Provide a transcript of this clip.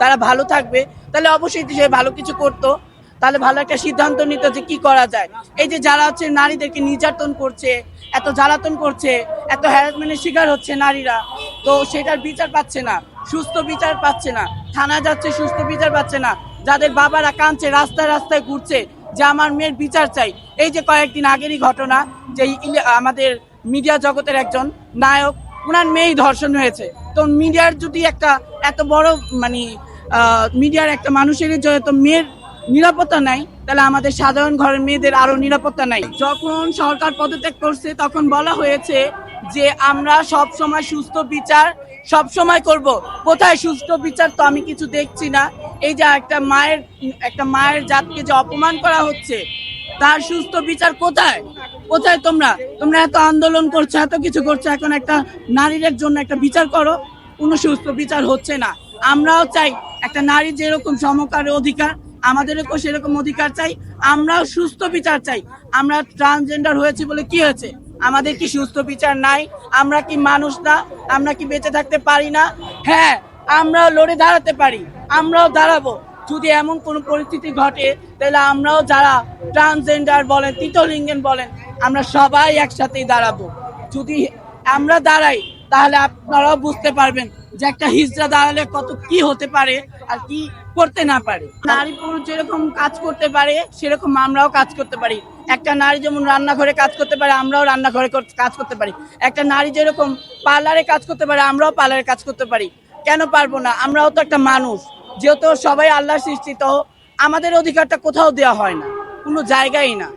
তারা ভালো থাকবে। তাহলে অবশ্যই সে ভালো কিছু করতো, তাহলে ভালো একটা সিদ্ধান্ত নিত যে কি করা যায়। এই যে যারা হচ্ছে নারীদেরকে নির্যাতন করছে, এত জ্বালাতন করছে, এত হ্যারাসমেন্টের শিকার হচ্ছে নারীরা, তো সেটার বিচার পাচ্ছে না, সুস্থ বিচার পাচ্ছে না, থানা যাচ্ছে, সুস্থ বিচার পাচ্ছে না। যাদের বাবারা কাঁদছে, রাস্তায় রাস্তায় ঘুরছে, যে আমার মেয়ের বিচার চাই। এই যে কয়েকদিন আগেরই ঘটনা, যে আমাদের মিডিয়া জগতের একজন নায়ক ওনার মেয়েই ধর্ষণ হয়েছে। তো মিডিয়ার যদি একটা এত বড় মানে মিডিয়ার একটা মানুষের তো মেয়ের নিরাপত্তা নাই, তাহলে আমাদের সাধারণ ঘরের মেয়েদের আরও নিরাপত্তা নাই। যখন সরকার পদত্যাগ করছে, তখন বলা হয়েছে যে আমরা সব সময় সুস্থ বিচার, সব সময় করব। কোথায় সুস্থ বিচার তো আমি কিছু দেখছি না। এই যে একটা মায়ের একটা মায়ের জাতকে যে অপমান করা হচ্ছে তার সুস্থ বিচার কোথায়? কোথায় তোমরা? তোমরা এত আন্দোলন করছ, এত কিছু করছ, এখন একটা নারীদের জন্য একটা বিচার করো। কোনো সুস্থ বিচার হচ্ছে না। আমরাও চাই একটা নারী যেরকম সমকার অধিকার, আমাদেরও সেরকম অধিকার চাই। আমরাও সুস্থ বিচার চাই। আমরা ট্রান্সজেন্ডার হয়েছি বলে কি হয়েছে? আমাদের কি সুস্থ বিচার নাই? আমরা কি মানুষ না? আমরা কি বেঁচে থাকতে পারি না? হ্যাঁ আমরাও লড়ে দাঁড়াতে পারি। আমরাও দাঁড়াবো। যদি এমন কোনো পরিস্থিতি ঘটে, তাহলে আমরাও যারা ট্রান্সজেন্ডার বলেন তৃতীয়লিঙ্গেন বলেন, আমরা সবাই একসাথেই দাঁড়াবো। যদি আমরা দাঁড়াই, তাহলে আপনারাও বুঝতে পারবেন যে একটা হিজড়া দাঁড়ালে কত কি হতে পারে আর কি করতে না পারে। নারী পুরুষ যেরকম কাজ করতে পারে, সেরকম আমরাও কাজ করতে পারি। একটা নারী যেমন রান্নাঘরে কাজ করতে পারে, আমরাও রান্নাঘরে কাজ করতে পারি। একটা নারী যেরকম পার্লারে কাজ করতে পারে, আমরাও পার্লারে কাজ করতে পারি। কেন পারব না? আমরাও তো একটা মানুষ। যেহেতু সবাই আল্লাহ সৃষ্টি তো আমাদের অধিকারটা কোথাও দেওয়া হয় না কোনো জায়গায় না।